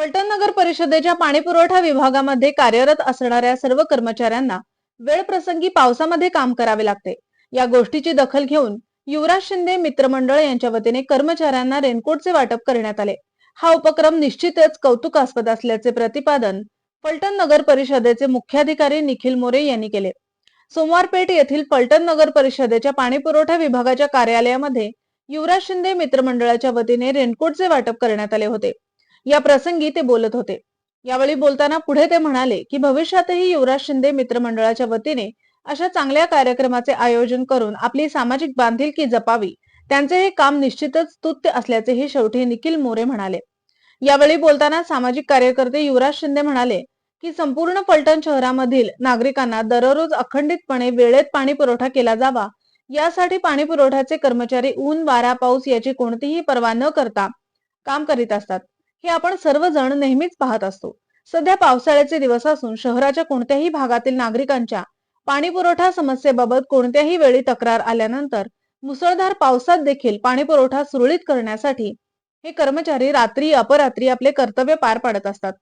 फलटण नगर परिषदेच्या पाणीपुरवठा विभागामध्ये कार्यरत असणाऱ्या सर्व कर्मचाऱ्यांना वेळ प्रसंगी पावसामध्ये काम करावे लागते. या गोष्टीची दखल घेऊन युवराज शिंदे मित्रमंडळ यांच्या वतीने कर्मचाऱ्यांना रेनकोटचे वाटप करण्यात आले. हा उपक्रम निश्चितच कौतुकास्पद असल्याचे प्रतिपादन पलटण नगर परिषदेचे मुख्याधिकारी निखिल मोरे यांनी केले. सोमवारपेठ येथील पलटण नगर परिषदेच्या पाणीपुरवठा विभागाच्या कार्यालयामध्ये युवराज शिंदे मित्रमंडळाच्या वतीने रेनकोटचे वाटप करण्यात आले होते. या प्रसंगी ते बोलत होते. यावेळी बोलताना पुढे ते म्हणाले की भविष्यातही युवराज शिंदे मित्रमंडळाच्या वतीने अशा चांगल्या कार्यक्रमाचे आयोजन करून आपली सामाजिक बांधिलकी जपावी. त्यांचे हे काम निश्चितच तुत्य असल्याचेही शेवटी निखिल मोरे म्हणाले. यावेळी बोलताना सामाजिक कार्यकर्ते युवराज शिंदे म्हणाले की संपूर्ण पलटण शहरामधील नागरिकांना दररोज अखंडितपणे वेळेत पाणी पुरवठा केला जावा. यासाठी पाणी पुरवठ्याचे कर्मचारी ऊन वारा पाऊस याची कोणतीही पर्वा न करता काम करीत असतात. हे आपण सर्वजण नेहमीच पाहत असतो. सध्या पावसाळ्याचे दिवस असून शहराच्या कोणत्याही भागातील नागरिकांच्या पाणी पुरवठा समस्येबाबत कोणत्याही वेळी तक्रार आल्यानंतर मुसळधार पावसात देखील पाणी पुरवठा सुरळीत करण्यासाठी हे कर्मचारी रात्री अपरात्री आपले कर्तव्य पार पाडत असतात.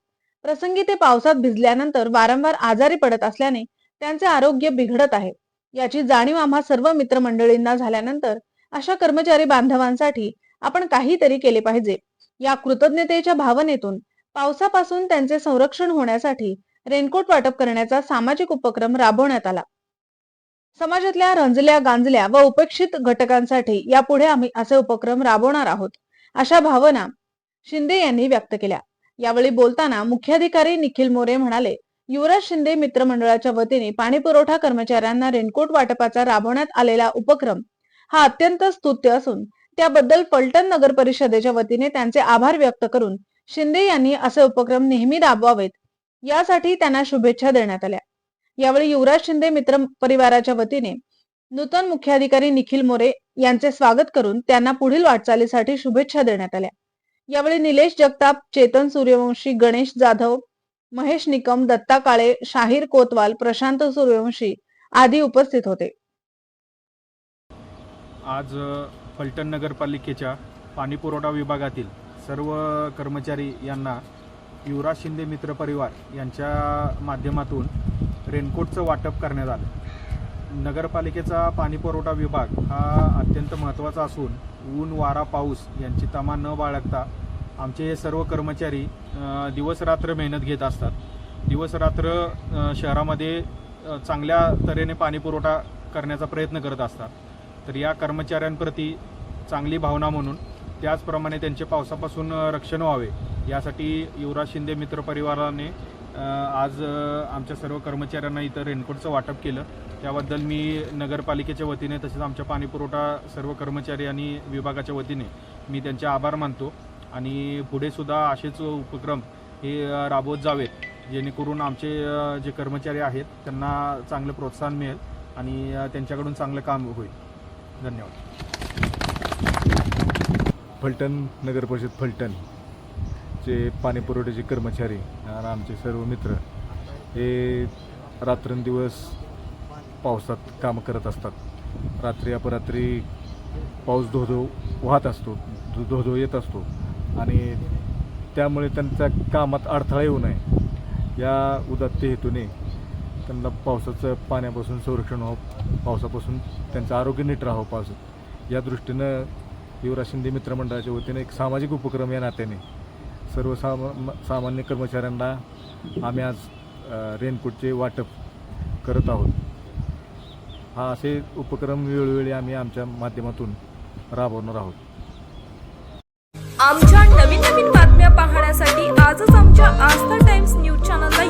प्रसंगी ते पावसात भिजल्यानंतर वारंवार आजारी पडत असल्याने त्यांचे आरोग्य बिघडत आहे. याची जाणीव आम्हा सर्व मित्रमंडळींना झाल्यानंतर अशा कर्मचारी बांधवांसाठी आपण काहीतरी केले पाहिजे. या कृतज्ञतेच्या भावनेतून पावसापासून त्यांचे संरक्षण होण्यासाठी रेनकोट वाटप करण्याचा सामाजिक उपक्रम राबवण्यात आला. समाजातल्या रंजल्या गांजल्या व उपेक्षित घटकांसाठी यापुढे आम्ही असे उपक्रम राबवणार आहोत अशा भावना शिंदे यांनी व्यक्त केल्या. यावेळी बोलताना मुख्याधिकारी निखिल मोरे म्हणाले युवराज शिंदे मित्रमंडळाच्या वतीने पाणी पुरवठा कर्मचाऱ्यांना रेनकोट वाटपाचा राबवण्यात आलेला उपक्रम हा अत्यंत स्तुत्य असून त्याबद्दल पलटण नगर परिषदेच्या वतीने त्यांचे आभार व्यक्त करून शिंदे यांनी असे उपक्रम नेहमी राबवावेत यासाठी त्यांना शुभेच्छा देण्यात आल्या. यावेळी युवराज शिंदे मित्र परिवाराच्या वतीने नूतन मुख्याधिकारी निखिल मोरे यांचे स्वागत करून त्यांना पुढील वाटचालीसाठी शुभेच्छा देण्यात आल्या. यावेळी निलेश जगताप चेतन सूर्यवंशी गणेश जाधव महेश निकम दत्ता काळे शाहीर कोतवाल प्रशांत सूर्यवंशी आदी उपस्थित होते. आज फलटण नगरपालिकेच्या पाणीपुरवठा विभागातील सर्व कर्मचारी यांना युवराज शिंदे मित्र परिवार यांच्या माध्यमातून रेनकोटचं वाटप करण्यात आलं. नगरपालिकेचा पाणीपुरवठा विभाग हा अत्यंत महत्त्वाचा असून ऊन वारा पाऊस यांची तमा न बाळगता आमचे हे सर्व कर्मचारी दिवसरात्र मेहनत घेत असतात. दिवसरात्र शहरामध्ये चांगल्या तऱ्हेने पाणीपुरवठा करण्याचा प्रयत्न करत असतात. तर या कर्मचाऱ्यांप्रती चांगली भावना म्हणून त्याचप्रमाणे त्यांचे पावसापासून रक्षण व्हावे यासाठी युवराज शिंदे मित्र परिवाराने आज आमच्या सर्व कर्मचाऱ्यांना इथं रेनकोटचं वाटप केलं. त्याबद्दल मी नगरपालिकेच्या वतीने तसेच आमच्या पाणीपुरवठा सर्व कर्मचारी आणि विभागाच्या वतीने मी त्यांचे आभार मानतो आणि पुढेसुद्धा असेच उपक्रम हे राबवत जावेत जेणेकरून आमचे जे कर्मचारी आहेत त्यांना चांगलं प्रोत्साहन मिळेल आणि त्यांच्याकडून चांगलं काम होईल. धन्यवाद. फलटण नगर परिषद फलटण चे पाणी पुरवठ्याचे कर्मचारी आणि आमचे सर्व मित्र हे रात्रंदिवस पावसात कामं करत असतात. रात्री अपरात्री पाऊस धोधो वाहत असतो धो धोधो येत असतो आणि त्यामुळे त्यांच्या कामात अडथळा येऊ नये. या उदात्त हेतूने त्यांना पावसाचं पाण्यापासून संरक्षण व्हावं पावसापासून त्यांचं आरोग्य नीट राहावं पावसात. या दृष्टीनं युवराज शिंदे मित्रमंडळाच्या वतीने एक सामाजिक उपक्रम या नात्याने सर्वसामा सामान्य कर्मचाऱ्यांना आम्ही आज रेनकोटचे वाटप करत आहोत. हा असे उपक्रम वेळोवेळी आम्ही आमच्या माध्यमातून राबवणार आहोत. आमच्या नवीन नवीन बातम्या पाहण्यासाठी आजच आमच्या आस्था टाइम्स न्यूज चॅनलला